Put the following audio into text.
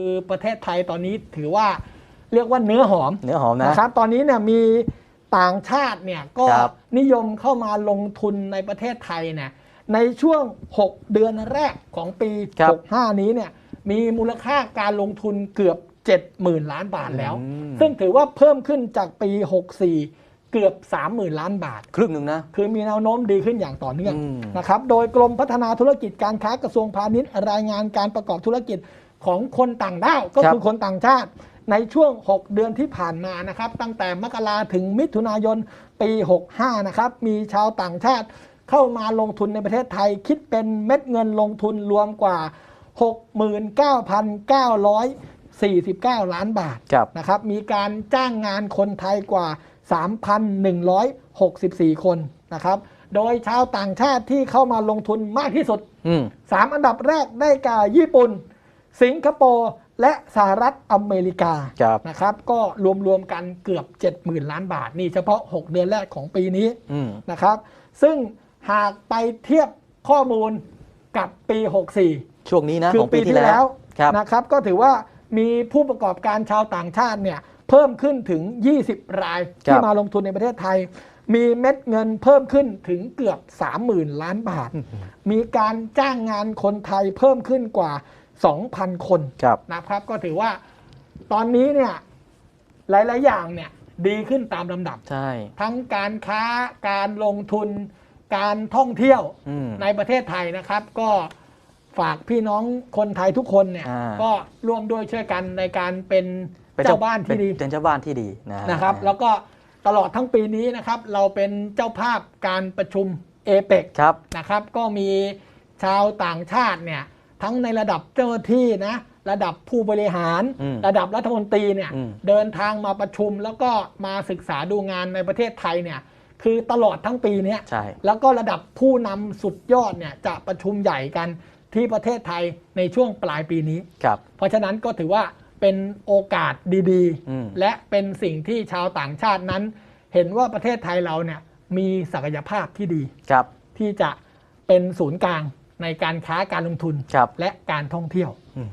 คือประเทศไทยตอนนี้ถือว่าเรียกว่าเนื้อหอมเนื้อหอมนะ นะครับ ตอนนี้เนี่ยมีต่างชาติเนี่ยก็ครับนิยมเข้ามาลงทุนในประเทศไทยเนี่ยในช่วง 6 เดือนแรกของปี ครับ 65 นี้เนี่ยมีมูลค่าการลงทุนเกือบ 70,000 ล้านบาทแล้ว อืมซึ่งถือว่าเพิ่มขึ้นจากปี 64 เกือบ 30,000 ล้านบาท ครึ่งหนึ่งนะ คือมีแนวโน้มดีขึ้นอย่างต่อเนื่องอืมนะครับ โดยกรมพัฒนาธุรกิจการค้ากระทรวงพาณิชย์รายงานการประกอบธุรกิจ ของคนต่างด้าวก็คือคนต่างชาติ ในช่วง 6 เดือนที่ผ่านมานะครับ ตั้งแต่มกราถึงมิถุนายนปี 65 นะครับมีชาวต่างชาติเข้ามาลงทุนในประเทศไทย คิดเป็นเม็ดเงินลงทุนรวมกว่า 69,949 ล้านบาทครับนะครับมีการจ้างงานคนไทยกว่า 3,164 คนนะครับโดยชาวต่างชาติที่เข้ามาลงทุนมากที่สุดอืม3อันดับแรกได้แก่ญี่ปุ่น สิงคโปร์และสหรัฐอเมริกาครับนะครับ ก็รวมๆกันเกือบ 70,000 ล้านบาท นี่เฉพาะ 6 เดือนแรกของปีนี้อืมนะครับ ซึ่งหากไปเทียบข้อมูลกับปี 64 ช่วงนี้นะคืของปีที่แล้วครับนะครับ ก็ถือว่ามีผู้ประกอบการชาวต่างชาติเนี่ยเพิ่มขึ้นถึง 20 ราย ที่มาลงทุนในประเทศไทย มีเม็ดเงินเพิ่มขึ้นถึงเกือบ 30,000 ล้านบาท มีการจ้างงานคนไทยเพิ่มขึ้นกว่า 2,000 คนครับ นะครับ ก็ถือว่าตอนนี้เนี่ยหลาย ๆ อย่างเนี่ยดีขึ้นตามลำดับ ใช่ ทั้งการค้าการลงทุน การท่องเที่ยวอืม ในประเทศไทยนะครับ ก็ฝากพี่น้องคนไทยทุกคนเนี่ย อ่า ก็ร่วมด้วยช่วยกันในการเป็นเป็นเจ้าบ้านที่ดี เป็นเป็นเจ้าบ้านที่ดีนะฮนะครับแล้วก็ตลอดทั้งปีนี้นะครับ เราเป็นเจ้าภาพการประชุมเอเปกครับ นะครับ ก็มีชาวต่างชาติเนี่ย ทั้งในระดับเจ้าหน้าที่นะ ระดับผู้บริหาร อืมระดับรัฐมนตรีเนี่ยอืม เดินทางมาประชุมแล้วก็มาศึกษาดูงานในประเทศไทยเนี่ยคือตลอดทั้งปีเนี้ย ใช่ แล้วก็ระดับผู้นำสุดยอดเนี่ยจะประชุมใหญ่กันที่ประเทศไทยในช่วงปลายปีนี้ ครับ เพราะฉะนั้นก็ถือว่าเป็นโอกาสดีอืมและเป็นสิ่งที่ชาวต่างชาตินั้น เห็นว่าประเทศไทยเราเนี่ยมีศักยภาพที่ดี ครับ ที่จะเป็นศูนย์กลาง ในการค้าการลงทุนครับและการท่องเที่ยวอืม